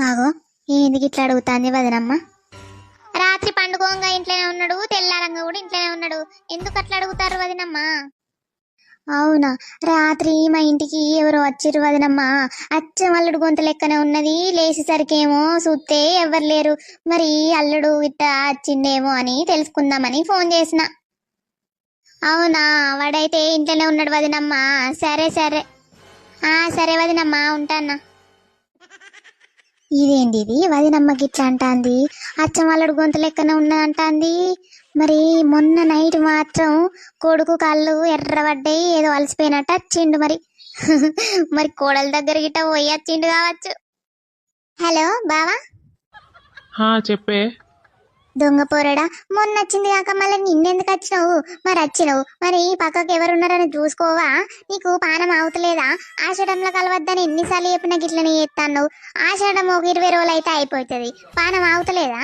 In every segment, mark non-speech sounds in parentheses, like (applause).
ఆగో ఎందుకు ఇట్లా అడుగుతాంది వదినమ్మ? రాత్రి పండుకోంగా ఇంట్లోనే ఉన్నాడు తెల్లారంగా కూడా ఇంట్లోనే ఉన్నాడు. ఎందుకు అట్లా అడుగుతారు వదినమ్మ? అవునా రాత్రి మా ఇంటికి ఎవరో వచ్చిర్రు వదినమ్మ. అచ్చం అల్లుడు గొంతు లెక్కనే ఉన్నది లేచేసరికేమో చూస్తే ఎవరు లేరు. మరి అల్లుడు ఇట్ట వచ్చిండేమో అని తెలుసుకుందామని ఫోన్ చేసిన. అవునా వాడైతే ఇంట్లోనే ఉన్నాడు వదినమ్మ. సరే సరే. సరే వదినమ్మ ఉంటానా? ఇదేంటి ఇది వదినమ్మకి ఇట్లా అంటాంది. అచ్చం వాళ్ళడు గొంతు లెక్కన ఉన్నదంటాంది మరి మొన్న నైట్ మాత్రం కొడుకు కళ్ళు ఎర్రబడ్డాయి ఏదో అలసిపోయినట్టు వచ్చిండు మరి. (laughs) మరి కోడల దగ్గర గిట్ట పోయి వచ్చిండు కావచ్చు. హలో బావా? చెప్పే. దొంగ పోరడా? మొన్న వచ్చింది కాక మళ్ళీ నిన్నెందుకు వచ్చినావు? మరి వచ్చినావు? మరి పక్కకు ఎవరున్నారని చూసుకోవా? నీకు పానం అవుతలేదా? ఆషాఢంలో కలవద్దని ఎన్నిసార్లు చెప్పినా గిట్లని చేస్తాను ఆషాఢం ఒక ఇరవై రోజులు అయితే అయిపోతుంది. పానం అవుతలేదా?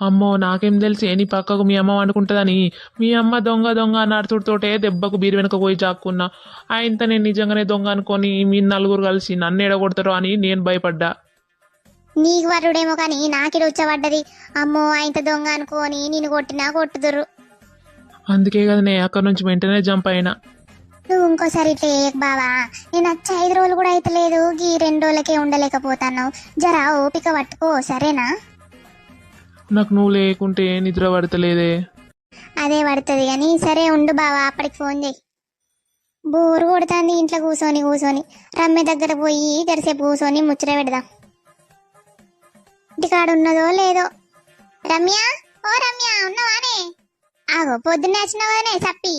అమ్మో నాకేం తెలిసి. నీ పక్కకు మీ అమ్మ వండుకుంటుందని. మీ అమ్మ దొంగ దొంగ నడుచుడుతోటే దెబ్బకు బీరు వెనుక పోయి చాక్కున్నా. ఆయనతో నేను నిజంగానే దొంగ అనుకొని మీ నలుగురు కలిసి నన్ను ఎడగొడతారో అని నేను భయపడ్డా. నీకు వరుడేమో కానీ నాకిడ వచ్చబడ్డది అమ్మో ఆయన దొంగ అనుకోని నేను కొట్టినా కొట్టుదురు అందుకే కదా నేను అక్కడి నుంచి వెంటనే జంప్ అయినా. నువ్వు ఇంకోసారి ఇట్లా బావా. నేను వచ్చి ఐదు రోజులు కూడా అయితలేదు. ఈ రెండు రోజులకే ఉండలేకపోతాను జరా ఓపిక పట్టుకో సరేనా? నాకు నువ్వు లేకుంటే నిద్ర పడతలేదే. అదే పడుతుంది కానీ సరే ఉండు బావా అప్పటికి ఫోన్ చేయి. బోరు కొడుతుంది ఇంట్లో కూర్చొని కూర్చొని రమ్య దగ్గర పోయి తెరిసేపు కూర్చొని ముచ్చట పెడదాం. ఇంటికాడ ఉన్నదో లేదో. రమ్య? ఓ రమ్య ఉన్నవానే ఆగో పొద్దున్నే వచ్చినావానే చప్పి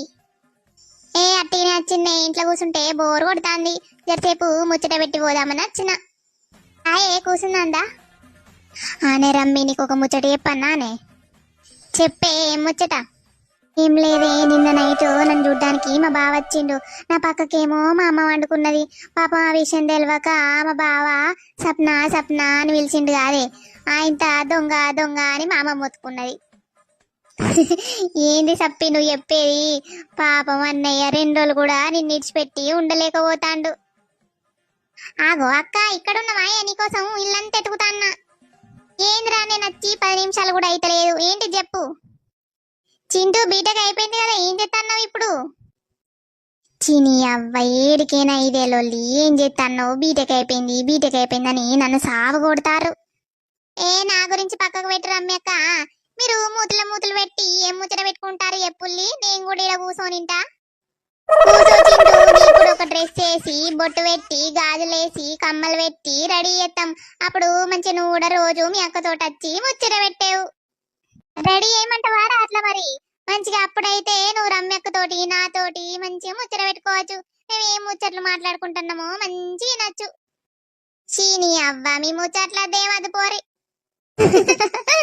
ఏ అట్టినే వచ్చిందే? ఇంట్లో కూర్చుంటే బోరు కొడుతుంది. జరసేపు ముచ్చట పెట్టి పోదామని వచ్చిన. ఆయే కూర్చుందా ఆనే రమ్మి నీకు ఒక ముచ్చట చెప్పన్నానే చెప్పే ఏం ముచ్చట? ఏం లేదే నిన్న నైట్ నన్ను చూడ్డానికి మా బావ వచ్చిండు. నా పక్కకేమో మా అమ్మ వండుకున్నది. పాపం ఆ విషయం తెలియక మా బావ సప్న సప్న అని పిలిచిండు కాదే. ఆయంత దొంగ దొంగ అని మా అమ్మ మొత్తుకున్నది. ఏంది సప్పి నువ్వు చెప్పేది? పాపం అన్నయ్య రెండు రోజులు కూడా నిన్ను ఇడిచిపెట్టి ఉండలేకపోతాండు. ఆగో అక్క ఇక్కడున్న మాయ నీకోసం ఇల్లంతా ఎతుకుతాన్నా ఏంద్రా నేను వచ్చి పది నిమిషాలు కూడా అయితలేదు. ఏంటి చెప్పు? చింటూ బీటెక్ అయిపోయింది కదా ఏం చేస్తున్నావు ఇప్పుడు? చిని అవ్వ ఏడికైనా ఇదే లొల్లి ఏం చేస్తున్నావు బీటెక్ అయిపోయింది బీటెక్ అయిపోయిందని నన్ను సాగు కొడతారు. ఏ నా గురించి పక్కకు పెట్టి రమ్యక్క మీరు మూతుల మూతులు పెట్టి ఏం ముచ్చట పెట్టుకుంటారు ఎప్పుల్లి నేను కూడా ఇక్కడ కూసోనింటా ఇప్పుడు ఒక డ్రెస్ వేసి బొట్టు పెట్టి గాజులేసి కమ్మలు పెట్టి రెడీ చేస్తాం అప్పుడు మంచి నువ్వు కూడా రోజు మీ అక్కతోటి వచ్చి ముచ్చట పెట్టావు. రెడీ చేయమంటావారా అట్లా మరి. మంచిగా అప్పుడైతే నువ్వు రమ్యక్కతోటి నాతోటి మంచిగా ముచ్చట పెట్టుకోవచ్చు. మేము ఏం ముచ్చట్లు మాట్లాడుకుంటున్నామో మంచి నచ్చు చీని అవ్వ మీ ముచ్చట్ల దేవది పోరి. (laughs)